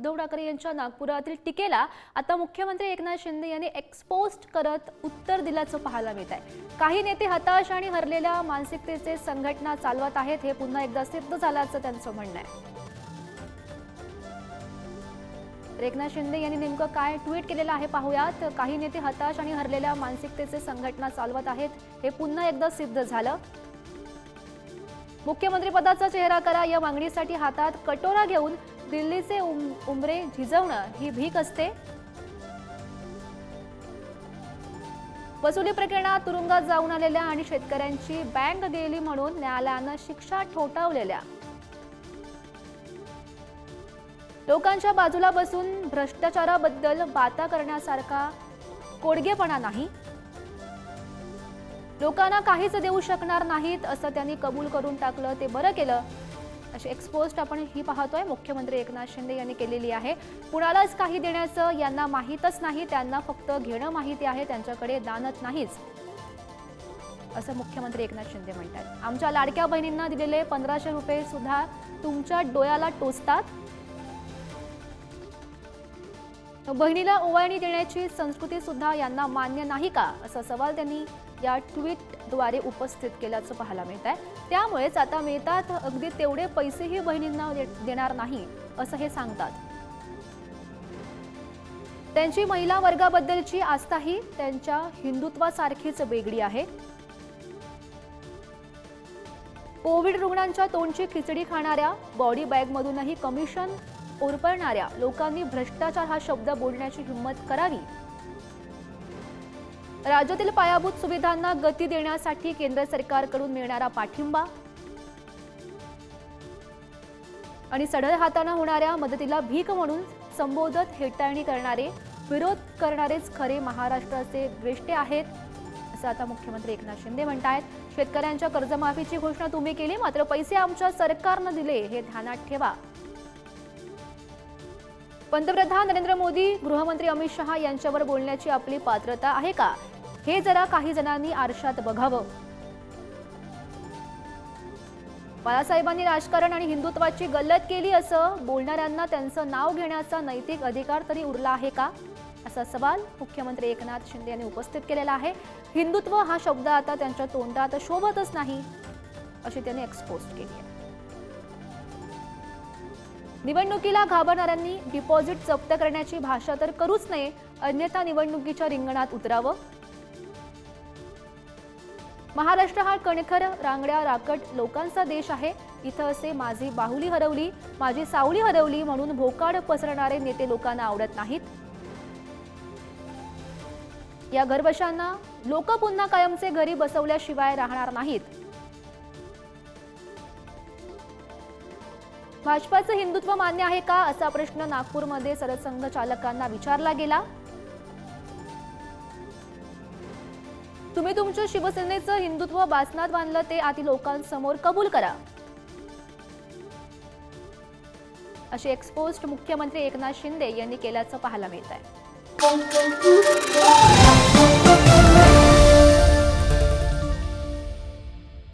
उद्धव ठाकरे यांच्या नागपुरातील टीकेला आता मुख्यमंत्री एकनाथ शिंदे यांनी एक्सपोस्ट करत उत्तर दिल्याचं पाहायला मिळत आहे. काही नेते हताश आणि हरलेल्या मानसिकतेचे संघटना चालवत आहेत हे पुन्हा एकदा सिद्ध झाल्याचं त्यांचं म्हणणं आहे. एकनाथ शिंदे यांनी नेमकं काय ट्विट केलेलं आहे पाहूयात. काही नेते हताश आणि हरलेल्या मानसिकतेचे संघटना चालवत आहेत हे पुन्हा एकदा सिद्ध झालं. मुख्यमंत्रीपदाचा चेहरा करा या मागणीसाठी हातात कटोरा घेऊन दिल्लीचे उम- उंबरे झिजवणं ही भीक असते. वसुली प्रकरणात तुरुंगात जाऊन आलेल्या आणि शेतकऱ्यांची बँक गेली म्हणून न्यायालयानं शिक्षा ठोठावलेल्या. लोकांच्या बाजूला बसून भ्रष्टाचाराबद्दल बाता करण्यासारखा कोडगेपणा नाही. लोकांना काहीच देऊ शकणार नाहीत असं त्यांनी कबूल करून टाकलं ते बरं केलं. अशी एक्सपोस्ट आपण ही पाहतोय. मुख्यमंत्री एकनाथ शिंदे यांनी केलेली आहे. कुणालाच काही देण्याचं यांना माहीतच नाही. त्यांना फक्त घेणं माहिती आहे. त्यांच्याकडे दानत नाहीच. असं मुख्यमंत्री एकनाथ शिंदे म्हणतात. आमच्या लाडक्या बहिणींना दिलेले पंधराशे रुपये सुद्धा तुमच्या डोळ्याला टोचतात. बहिणीला ओवाळणी देण्याची संस्कृती सुद्धा यांना मान्य नाही का? असा सवाल त्यांनी या ट्विटद्वारे उपस्थित केल्याचं पाहायला मिळत आहे त्यामुळेच आता मिळतात अगदी तेवढे पैसेही बहिणींना देणार नाही असं हे सांगतात. त्यांची महिला वर्गाबद्दलची आस्थाही त्यांच्या हिंदुत्वासारखीच वेगळी आहे. कोविड रुग्णांच्या तोंडची खिचडी खाणाऱ्या बॉडी बॅगमधूनही कमिशन ओरपळणाऱ्या लोकांनी भ्रष्टाचार हा शब्द बोलण्याची हिंमत करावी राज्यातील पायाभूत सुविधांना गती देण्यासाठी केंद्र सरकारकडून मिळणारा पाठिंबा आणि सढळ हाताने होणाऱ्या मदतीला भीक म्हणून संबोधत हेटाळणी करणारे विरोध करणारेच खरे महाराष्ट्राचे द्वेष्टे आहेत असं आता मुख्यमंत्री एकनाथ शिंदे म्हणतायत. शेतकऱ्यांच्या कर्जमाफीची घोषणा तुम्ही केली मात्र पैसे आमच्या सरकारनं दिले हे ध्यानात ठेवा. पंतप्रधान नरेंद्र मोदी गृहमंत्री अमित शहा यांच्यावर बोलण्याची आपली पात्रता आहे का? हे जरा काही जणांनी आरशात बघावं. बाळासाहेबांनी राजकारण आणि हिंदुत्वाची गल्लत केली असं बोलणाऱ्यांना त्यांचं नाव घेण्याचा नैतिक अधिकार तरी उरला आहे का? असा सवाल मुख्यमंत्री एकनाथ शिंदे यांनी उपस्थित केलेला आहे. हिंदुत्व हा शब्द आता त्यांच्या तोंडात शोभतच नाही अशी त्यांनी एक्सपोज केली आहे. निवडणुकीला घाबरणाऱ्यांनी डिपॉझिट जप्त करण्याची भाषा तर करूच नये अन्यथा निवडणुकीच्या रिंगणात उतरावं. महाराष्ट्र हा कणखर रांगड्या राकट लोकांचा देश आहे. इथं असे माझी बाहुली हरवली माझी सावली हरवली म्हणून भोकाड पसरणारे नेते लोकांना आवडत नाहीत. या घरवशांना लोक पुन्हा कायमचे घरी बसवल्याशिवाय राहणार नाहीत. भाजपाचं हिंदुत्व मान्य आहे का असा प्रश्न नागपूरमध्ये सरसंघ चालकांना विचारला गेला. तुम्ही तुमच्या शिवसेनेचं हिंदुत्व बासनात बांधलं ते आधी लोकांसमोर कबूल करा. अशी एक्सपोस्ट मुख्यमंत्री एकनाथ शिंदे यांनी केल्याचं पाहायला मिळत आहे